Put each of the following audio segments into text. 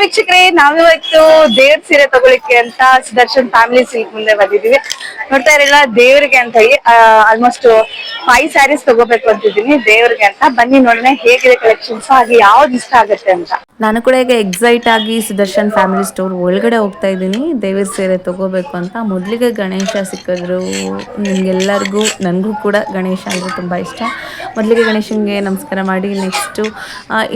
ವೀಕ್ಷಕರೇ, ನಾವಿವತ್ತು ದೇವ್ರ ಸೀರೆ ತಗೊಳಿಕ್ಕೆ ಅಂತ ಸುದರ್ಶನ್ ಫ್ಯಾಮಿಲಿ ಸಿಲ್ಕ್ ಮುಂದೆ ಬಂದಿದೀವಿ ನೋಡ್ತಾ ಇರಲಿಲ್ಲ ದೇವ್ರಿಗೆ ಅಂತ ಆಲ್ಮೋಸ್ಟ್ ಫೈವ್ ಸ್ಯಾರೀಸ್ ತಗೋಬೇಕು ಅಂತಿದ್ದೀನಿ ದೇವ್ರಿಗೆ ಅಂತ. ಬನ್ನಿ ನೋಡೋಣ, ಹೇಗಿದೆ ಕಲೆಕ್ಷನ್ಸ್ ಹಾಗೆ ಯಾವ್ದು ಇಷ್ಟ ಆಗುತ್ತೆ ಅಂತ. ನಾನು ಕೂಡ ಈಗ ಎಕ್ಸೈಟ್ ಆಗಿ ಸುದರ್ಶನ್ ಫ್ಯಾಮಿಲಿ ಸ್ಟೋರ್ ಒಳಗಡೆ ಹೋಗ್ತಾ ಇದ್ದೀನಿ. ದೇವ್ರ ಸೀರೆ ತಗೋಬೇಕು ಅಂತ. ಮೊದಲಿಗೆ ಗಣೇಶ ಸಿಕ್ಕಿದ್ರು. ನಿಮ್ಗೆಲ್ಲರಿಗೂ, ನನಗೂ ಕೂಡ ಗಣೇಶ ಅಂದ್ರೆ ತುಂಬಾ ಇಷ್ಟ. ಮೊದಲಿಗೆ ಗಣೇಶನಿಗೆ ನಮಸ್ಕಾರ ಮಾಡಿ, ನೆಕ್ಸ್ಟು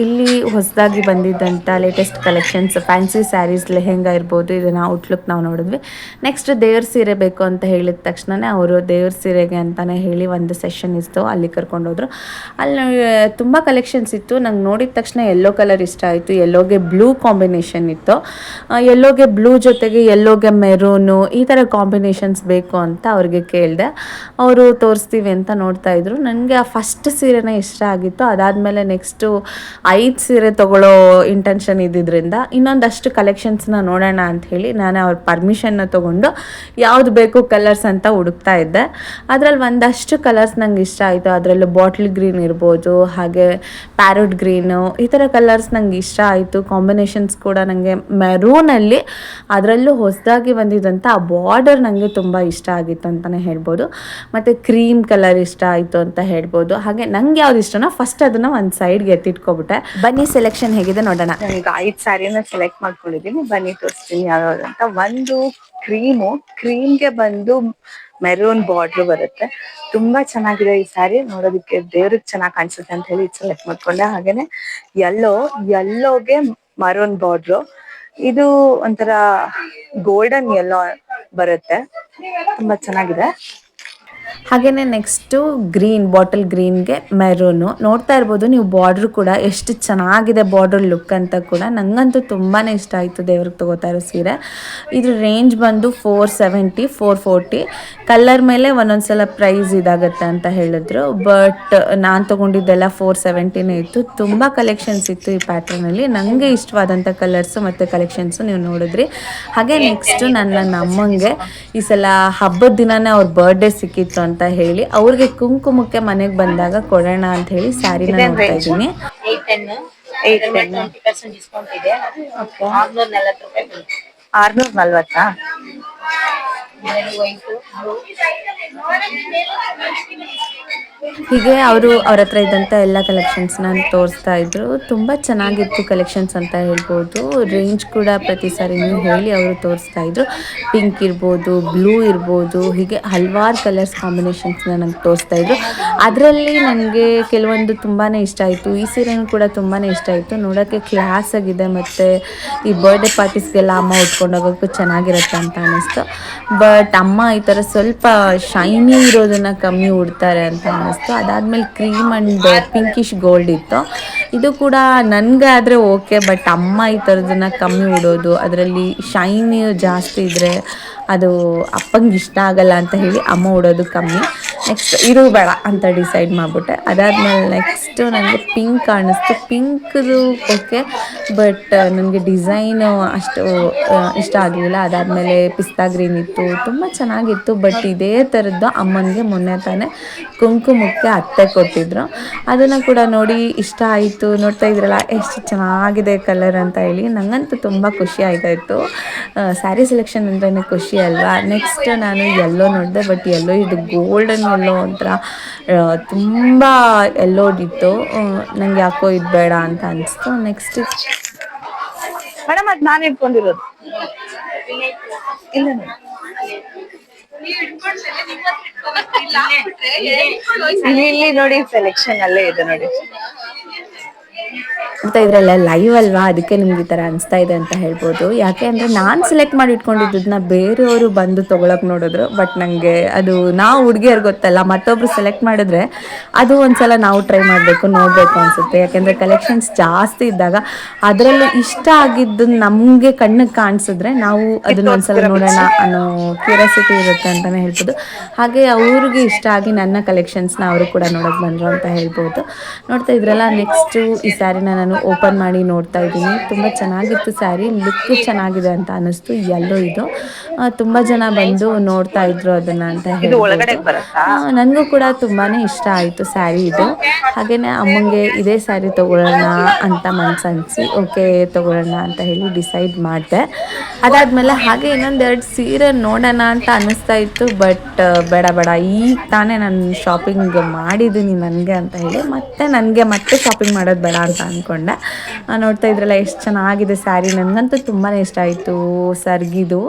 ಇಲ್ಲಿ ಹೊಸದಾಗಿ ಬಂದಿದ್ದಂಥ latest collections fancy sarees lehenga ಇರ್ಬೋದು, ಇದನ್ನು ಔಟ್ಲುಕ್ ನಾವು ನೋಡಿದ್ವಿ. ನೆಕ್ಸ್ಟ್ ದೇವ್ರ ಸೀರೆ ಬೇಕು ಅಂತ ಹೇಳಿದ ತಕ್ಷಣವೇ ಅವರು ದೇವ್ರ ಸೀರೆಗೆ ಅಂತಲೇ ಹೇಳಿ ಒಂದು ಸೆಷನ್ ಇತ್ತು, ಅಲ್ಲಿ ಕರ್ಕೊಂಡೋದ್ರು ಅಲ್ಲಿ ತುಂಬ ಕಲೆಕ್ಷನ್ಸ್ ಇತ್ತು. ನಂಗೆ ನೋಡಿದ ತಕ್ಷಣ ಎಲ್ಲೋ ಕಲರ್ ಇಷ್ಟ ಆಯಿತು. ಎಲ್ಲೋಗೆ ಬ್ಲೂ ಕಾಂಬಿನೇಷನ್ ಇತ್ತು. ಎಲ್ಲೋಗೆ ಬ್ಲೂ ಜೊತೆಗೆ ಎಲ್ಲೋಗೆ ಮೆರೂನು ಈ ಥರ ಕಾಂಬಿನೇಷನ್ಸ್ ಬೇಕು ಅಂತ ಅವ್ರಿಗೆ ಕೇಳಿದೆ. ಅವರು ತೋರಿಸ್ತೀವಿ ಅಂತ ನೋಡ್ತಾ ಇದ್ರು. ನನಗೆ ಆ ಫಸ್ಟ್ ಸೀರೆನೇ ಇಷ್ಟ ಆಗಿತ್ತು. ಅದಾದಮೇಲೆ ನೆಕ್ಸ್ಟು ಐದು ಸೀರೆ ತೊಗೊಳ್ಳೋ ಇಂಟೆನ್ಷನ್ ಇದ್ದಿದ್ದರಿಂದ ಇನ್ನೊಂದಷ್ಟು ಕಲೆಕ್ಷನ್ಸ್ನ ನೋಡೋಣ ಅಂತ ಹೇಳಿ ನಾನು ಅವ್ರ ಪರ್ಮಿಷನ್ನ ತೊಗೊಂಡು ಯಾವ್ದು ಬೇಕು ಕಲರ್ಸ್ ಅಂತ ಹುಡುಕ್ತಾ ಇದ್ದೆ. ಅದರಲ್ಲಿ ಒಂದಷ್ಟು ಕಲರ್ಸ್ ನಂಗೆ ಇಷ್ಟ ಆಯಿತು. ಅದರಲ್ಲೂ ಬಾಟ್ಲ್ ಗ್ರೀನ್ ಇರ್ಬೋದು, ಹಾಗೆ ಪ್ಯಾರೋಟ್ ಗ್ರೀನು ಈ ಥರ ಕಲರ್ಸ್ ನಂಗೆ ಇಷ್ಟ ಆಯಿತು. ಕಾಂಬಿನೇಷನ್ಸ್ ಕೂಡ ನನಗೆ ಮೆರೂನಲ್ಲಿ ಅದರಲ್ಲೂ ಹೊಸದಾಗಿ ಬಂದಿದ್ದಂಥ ಆ ಬಾರ್ಡರ್ ನನಗೆ ತುಂಬ ಇಷ್ಟ ಆಗಿತ್ತು ಅಂತಲೇ ಹೇಳ್ಬೋದು. ಮತ್ತು ಕ್ರೀಮ್ ಕಲರ್ ಇಷ್ಟ ಆಯಿತು ಅಂತ ಹೇಳ್ಬೋದು. ನಂಗೆ ಯಾವ್ದು ಇಷ್ಟನ ಫಸ್ಟ್ ಅದನ್ನ ಒಂದು ಸೈಡ್ಗೆ ಎತ್ತಿಟ್ಕೊಬಿಟ್ಟೆ. ಬನ್ನಿ ಸೆಲೆಕ್ಷನ್ ಹೇಗಿದೆ ನೋಡೋಣ. ನನಗೆ ಐದ್ ಸ್ಯಾರಿನ ಸೆಲೆಕ್ಟ್ ಮಾಡ್ಕೊಂಡಿದ್ದೀನಿ. ಬನ್ನಿ ತೋರಿಸ್ತೀನಿ ಯಾವ್ಯಾವ್ದು ಅಂತ. ಒಂದು ಕ್ರೀಮು ಕ್ರೀಮ್ಗೆ ಬಂದು ಮೆರೂನ್ ಬಾರ್ಡ್ರ್ ಬರುತ್ತೆ. ತುಂಬಾ ಚೆನ್ನಾಗಿದೆ ಈ ಸ್ಯಾರಿ ನೋಡೋದಕ್ಕೆ ದೇವ್ರಿಗೆ ಚೆನ್ನಾಗಿ ಕಾಣಿಸುತ್ತೆ ಅಂತ ಹೇಳಿ ಸೆಲೆಕ್ಟ್ ಮಾಡ್ಕೊಂಡೆ. ಹಾಗೇನೆ ಯೆಲ್ಲೋ ಯೆಲ್ಲೋಗೆ ಮರೂನ್ ಬಾರ್ಡ್ರು ಇದು ಒಂಥರ ಗೋಲ್ಡನ್ ಯೆಲ್ಲೋ ಬರುತ್ತೆ. ತುಂಬಾ ಚೆನ್ನಾಗಿದೆ. ಹಾಗೆಯೇ ನೆಕ್ಸ್ಟು ಗ್ರೀನ್ ಬಾಟಲ್ ಗ್ರೀನ್ಗೆ ಮೆರೂನು ನೋಡ್ತಾ ಇರ್ಬೋದು, ನೀವು ಬಾರ್ಡ್ರ್ ಕೂಡ ಎಷ್ಟು ಚೆನ್ನಾಗಿದೆ ಬಾರ್ಡರ್ ಲುಕ್ ಅಂತ ಕೂಡ. ನನಗಂತೂ ತುಂಬಾ ಇಷ್ಟ ಆಯಿತು ದೇವ್ರಿಗೆ ತೊಗೋತಾ ಇರೋ ಸೀರೆ. ಇದ್ರ ರೇಂಜ್ ಬಂದು four seventy four forty colour ಮೇಲೆ ಒಂದೊಂದು ಸಲ ಪ್ರೈಸ್ ಇದಾಗತ್ತೆ ಅಂತ ಹೇಳಿದ್ರು. ಬಟ್ ನಾನು ತೊಗೊಂಡಿದ್ದೆಲ್ಲ ಫೋರ್ ಸೆವೆಂಟಿನೇ ಇತ್ತು. ತುಂಬ ಕಲೆಕ್ಷನ್ಸ್ ಇತ್ತು ಈ ಪ್ಯಾಟ್ರನಲ್ಲಿ ನನಗೆ ಇಷ್ಟವಾದಂಥ ಕಲರ್ಸು ಮತ್ತು ಕಲೆಕ್ಷನ್ಸು ನೀವು ನೋಡಿದ್ರಿ. ಹಾಗೆ ನೆಕ್ಸ್ಟು ನನ್ನ ನಮ್ಮಂಗೆ ಈ ಸಲ ಹಬ್ಬದ ದಿನನೇ ಅವ್ರ ಬರ್ಡೇ ಸಿಕ್ಕಿತ್ತು ಹೇಳಿ ಅವ್ರಿಗೆ ಕುಂಕುಮಕ್ಕೆ ಮನೆಗೆ ಬಂದಾಗ ಕೊಡೋಣ ಅಂತ ಹೇಳಿ ಸ್ಯಾರಿನ ನೋಡ್ತಾ ಇದ್ದೀನಿ. ಆರ್ನೂರ ನಲವತ್ತು ಹೀಗೆ ಅವರು ಅವ್ರ ಹತ್ರ ಇದ್ದಂಥ ಎಲ್ಲ ಕಲೆಕ್ಷನ್ಸ್ನ ತೋರಿಸ್ತಾ ಇದ್ರು. ತುಂಬ ಚೆನ್ನಾಗಿತ್ತು ಕಲೆಕ್ಷನ್ಸ್ ಅಂತ ಹೇಳ್ಬೋದು. ರೇಂಜ್ ಕೂಡ ಪ್ರತಿ ಸಾರಿನೂ ಹೇಳಿ ಅವರು ತೋರಿಸ್ತಾ ಇದ್ರು. ಪಿಂಕ್ ಇರ್ಬೋದು ಬ್ಲೂ ಇರ್ಬೋದು, ಹೀಗೆ ಹಲವಾರು ಕಲರ್ಸ್ ಕಾಂಬಿನೇಷನ್ಸ್ನ ನಂಗೆ ತೋರಿಸ್ತಾ ಇದ್ರು. ಅದರಲ್ಲಿ ನನಗೆ ಕೆಲವೊಂದು ತುಂಬಾ ಇಷ್ಟ ಆಯಿತು. ಈ ಸೀರೆನೂ ಕೂಡ ತುಂಬಾ ಇಷ್ಟ ಆಯಿತು. ನೋಡೋಕ್ಕೆ ಕ್ಲಾಸ್ ಆಗಿದೆ ಮತ್ತು ಈ ಬರ್ಡೇ ಪಾರ್ಟೀಸ್ಗೆಲ್ಲ ಅಮ್ಮ ಉಟ್ಕೊಂಡು ಹೋಗೋಕ್ಕೂ ಚೆನ್ನಾಗಿರುತ್ತೆ ಅಂತ ಅನ್ನಿಸ್ತು. ಬಟ್ ಅಮ್ಮ ಈ ಥರ ಸ್ವಲ್ಪ ಶೈನಿ ಇರೋದನ್ನು ಕಮ್ಮಿ ಉಡ್ತಾರೆ ಅಂತ ಅನ್ನಿಸ್ತು. ಅದಾದಮೇಲೆ ಕ್ರೀಮ್ ಆ್ಯಂಡ್ ಪಿಂಕಿಶ್ ಗೋಲ್ಡ್ ಇತ್ತು. ಇದು ಕೂಡ ನನಗೆ ಆದರೆ ಓಕೆ ಬಟ್ ಅಮ್ಮ ಈ ಥರದನ್ನ ಕಮ್ಮಿ ಉಡೋದು, ಅದರಲ್ಲಿ ಶೈನಿ ಜಾಸ್ತಿ ಇದ್ದರೆ ಅದು ಅಪ್ಪಂಗೆ ಇಷ್ಟ ಆಗಲ್ಲ ಅಂತ ಹೇಳಿ ಅಮ್ಮ ಉಡೋದು ಕಮ್ಮಿ. ನೆಕ್ಸ್ಟ್ ಇರು ಬೇಡ ಅಂತ ಡಿಸೈಡ್ ಮಾಡಿಬಿಟ್ಟೆ. ಅದಾದಮೇಲೆ ನೆಕ್ಸ್ಟು ನನಗೆ ಪಿಂಕ್ ಕಾಣಿಸ್ತು. ಪಿಂಕ್ದು ಓಕೆ ಬಟ್ ನನಗೆ ಡಿಸೈನು ಅಷ್ಟು ಇಷ್ಟ ಆಗಲಿಲ್ಲ. ಅದಾದಮೇಲೆ ಪಿಸ್ತಾ ಗ್ರೀನ್ ಇತ್ತು. ತುಂಬ ಚೆನ್ನಾಗಿತ್ತು ಬಟ್ ಇದೇ ಥರದ್ದು ಅಮ್ಮನಿಗೆ ಮೊನ್ನೆ ತಾನೇ ಕುಂಕುಮಕ್ಕೆ ಅತ್ತೆ ಕೊಟ್ಟಿದ್ರು. ಅದನ್ನು ಕೂಡ ನೋಡಿ ಇಷ್ಟ ಆಯಿತು. ನೋಡ್ತಾ ಇದ್ರಲ್ಲ, ಎಷ್ಟು ಚೆನ್ನಾಗಿದೆ ಕಲರ್ ಅಂತ ಹೇಳಿ. ನನಗಂತೂ ತುಂಬ ಖುಷಿ ಆಯ್ತಾಯಿತ್ತು ಸ್ಯಾರಿ ಸೆಲೆಕ್ಷನ್ ಅಂದ್ರೆ ಖುಷಿ ಅಲ್ವಾ? ನೆಕ್ಸ್ಟ್ ನಾನು ಎಲ್ಲೋ ನೋಡಿದೆ ಬಟ್ ಎಲ್ಲೋ ಇದು ಗೋಲ್ಡನ್ ಎಲ್ಲೋ ಒಂಥರ ತುಂಬ ಎಲ್ಲೋ ಇತ್ತು. ನಂಗೆ ಯಾಕೋ ಇದು ಬೇಡ ಅಂತ ಅನಿಸ್ತು. ನೆಕ್ಸ್ಟ್ ಮೇಡಮ್ ಅದು ನಾನು ಇಟ್ಕೊಂಡಿರೋದು. ಇಲ್ಲ. ಇಲ್ಲಿ ನೋಡಿ ಸೆಲೆಕ್ಷನ್ ಅಲ್ಲೇ ಇದೆ ನೋಡಿ. ಅಂತ ಇದ್ರಲ್ಲ ಲೈವ್ ಅಲ್ವಾ? ಅದಕ್ಕೆ ನಿಮ್ಗೆ ಈ ಥರ ಅನಿಸ್ತಾ ಇದೆ ಅಂತ ಹೇಳ್ಬೋದು. ಯಾಕೆ ಅಂದರೆ ನಾನು ಸೆಲೆಕ್ಟ್ ಮಾಡಿ ಇಟ್ಕೊಂಡಿದ್ದನ್ನ ಬೇರೆಯವರು ಬಂದು ತೊಗೊಳಕ್ಕೆ ನೋಡಿದ್ರು. ಬಟ್ ನನಗೆ ಅದು ನಾವು ಹುಡುಗಿಯರು ಗೊತ್ತಲ್ಲ ಮತ್ತೊಬ್ರು ಸೆಲೆಕ್ಟ್ ಮಾಡಿದ್ರೆ ಅದು ಒಂದ್ಸಲ ನಾವು ಟ್ರೈ ಮಾಡಬೇಕು ನೋಡಬೇಕು ಅನಿಸುತ್ತೆ. ಯಾಕೆಂದರೆ ಕಲೆಕ್ಷನ್ಸ್ ಜಾಸ್ತಿ ಇದ್ದಾಗ ಅದರಲ್ಲೂ ಇಷ್ಟ ಆಗಿದ್ದು ನಮಗೆ ಕಣ್ಣಿಗೆ ಕಾಣಿಸಿದ್ರೆ ನಾವು ಅದನ್ನ ಒಂದ್ಸಲ ನೋಡೋಣ ಅನ್ನೋ ಕ್ಯೂರಿಯಾಸಿಟಿ ಇರುತ್ತೆ ಅಂತಲೇ ಹೇಳ್ಬೋದು. ಹಾಗೆ ಅವ್ರಿಗೆ ಇಷ್ಟ ಆಗಿ ನನ್ನ ಕಲೆಕ್ಷನ್ಸ್ನ ಅವರು ಕೂಡ ನೋಡೋಕೆ ಬಂದರು ಅಂತ ಹೇಳ್ಬೋದು. ನೋಡ್ತಾ ಇದ್ರಲ್ಲ ನೆಕ್ಸ್ಟು ಈ ಸ್ಯಾರಿನ ನಾನು ಓಪನ್ ಮಾಡಿ ನೋಡ್ತಾ ಇದ್ದೀನಿ. ತುಂಬ ಚೆನ್ನಾಗಿತ್ತು ಸ್ಯಾರಿ. ಲುಕ್ ಚೆನ್ನಾಗಿದೆ ಅಂತ ಅನ್ನಿಸ್ತು. ಎಲ್ಲೋ ಇದು. ತುಂಬ ಜನ ಬಂದು ನೋಡ್ತಾ ಇದ್ರು ಅದನ್ನ ಅಂತ ಹೇಳಿ ನನಗೂ ಕೂಡ ತುಂಬಾನೇ ಇಷ್ಟ ಆಯಿತು ಸ್ಯಾರಿ ಇದು. ಹಾಗೇನೆ ಅಮ್ಮಂಗೆ ಇದೇ ಸ್ಯಾರಿ ತೊಗೊಳ್ಳೋಣ ಅಂತ ಮನ್ಸು ಅನಿಸಿ ಓಕೆ ತೊಗೊಳ್ಳೋಣ ಅಂತ ಹೇಳಿ ಡಿಸೈಡ್ ಮಾಡಿದೆ. ಅದಾದ್ಮೇಲೆ ಹಾಗೆ ಇನ್ನೊಂದೆರಡು ಸೀರೆ ನೋಡೋಣ ಅಂತ ಅನ್ನಿಸ್ತಾ ಇತ್ತು. ಬಟ್ ಬೇಡ ಬೇಡ. ಈಗ ತಾನೇ ನಾನು ಶಾಪಿಂಗ್ ಮಾಡಿದ್ದೀನಿ ನನಗೆ ಅಂತ ಹೇಳಿ ಮತ್ತೆ ನನಗೆ ಮತ್ತೆ ಶಾಪಿಂಗ್ ಮಾಡೋದು ಬೇಡ ಅಂತ ಅಂದ್ಕೊಂಡೆ ಆ, ನೋಡ್ತಾ ಇದ್ರಲ್ಲ ಎಷ್ಟು ಚೆನ್ನಾಗಿದೆ ಸ್ಯಾರಿ. ನನಗಂತೂ ತುಂಬಾ ಇಷ್ಟ ಆಯಿತು ಸರ್ಗಿದು.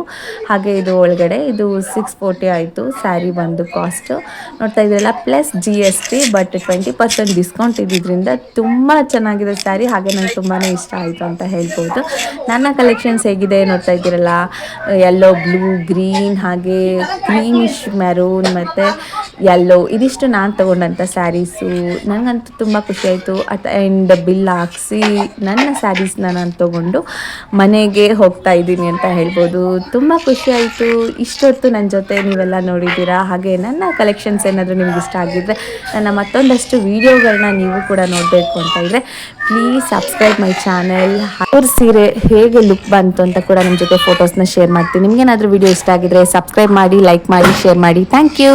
ಹಾಗೆ ಇದು ಒಳಗಡೆ ಇದು ಸಿಕ್ಸ್ ಫೋರ್ಟಿ ಆಯಿತು ಸ್ಯಾರಿ ಬಂದು ಕಾಸ್ಟು ನೋಡ್ತಾ ಇದ್ರಲ್ಲ plus G S T but twenty percent discount ಇದ್ದಿದ್ದರಿಂದ ತುಂಬ ಚೆನ್ನಾಗಿದೆ ಸ್ಯಾರಿ. ಹಾಗೆ ನಂಗೆ ತುಂಬಾ ಇಷ್ಟ ಆಯಿತು ಅಂತ ಹೇಳ್ಬೋದು. ನನ್ನ ಕಲೆಕ್ಷನ್ಸ್ ಹೇಗಿದೆ ನೋಡ್ತಾ ಇದ್ದೀರಲ್ಲ? ಯೆಲ್ಲೋ ಬ್ಲೂ ಗ್ರೀನ್ ಹಾಗೆ ಕ್ರೀಮಿಶ್ ಮೆರೂನ್ ಮತ್ತು ಯೆಲ್ಲೋ ಇದಿಷ್ಟು ನಾನು ತೊಗೊಂಡಂಥ ಸ್ಯಾರೀಸು ನನಗಂತೂ ತುಂಬ ಖುಷಿಯಾಯಿತು ಅಟ್ ಆ್ಯಂಡ್ ಬಿಲ್ ಹಾಕ್ಸಿ ನನ್ನ ಸ್ಯಾರೀಸ್ನ ನಾನು ತೊಗೊಂಡು ಮನೆಗೆ ಹೋಗ್ತಾ ಇದ್ದೀನಿ ಅಂತ ಹೇಳ್ಬೋದು. ತುಂಬ ಖುಷಿಯಾಯಿತು ಇಷ್ಟೊತ್ತು ನನ್ನ ಜೊತೆ ನೀವೆಲ್ಲ ನೋಡಿದ್ದೀರಾ? ಹಾಗೆ ನನ್ನ ಕಲೆಕ್ಷನ್ಸ್ ಏನಾದರೂ ನಿಮ್ಗೆ ಇಷ್ಟ ಆಗಿದ್ದರೆ ನನ್ನ ಮತ್ತೊಂದಷ್ಟು ವೀಡಿಯೋಗಳನ್ನ ನೀವು ಕೂಡ ನೋಡಬೇಕು ಅಂತ ಇದ್ದರೆ ಪ್ಲೀಸ್ ಸಬ್ಸ್ಕ್ರೈಬ್ ಮೈ ಚಾನೆಲ್ ಅವ್ರ ಸೀರೆ ಹೇಗೆ ಲುಕ್ ಬಂತು ಅಂತ ಕೂಡ ನಿಮ್ಮ ಜೊತೆ ಫೋಟೋಸ್ನ ಶೇರ್ ಮಾಡ್ತೀನಿ. ನಿಮಗೇನಾದರೂ ವಿಡಿಯೋ ಇಷ್ಟ ಆಗಿದ್ರೆ ಸಬ್ಸ್ಕ್ರೈಬ್ ಮಾಡಿ ಲೈಕ್ ಮಾಡಿ ಶೇರ್ ಮಾಡಿ. Thank you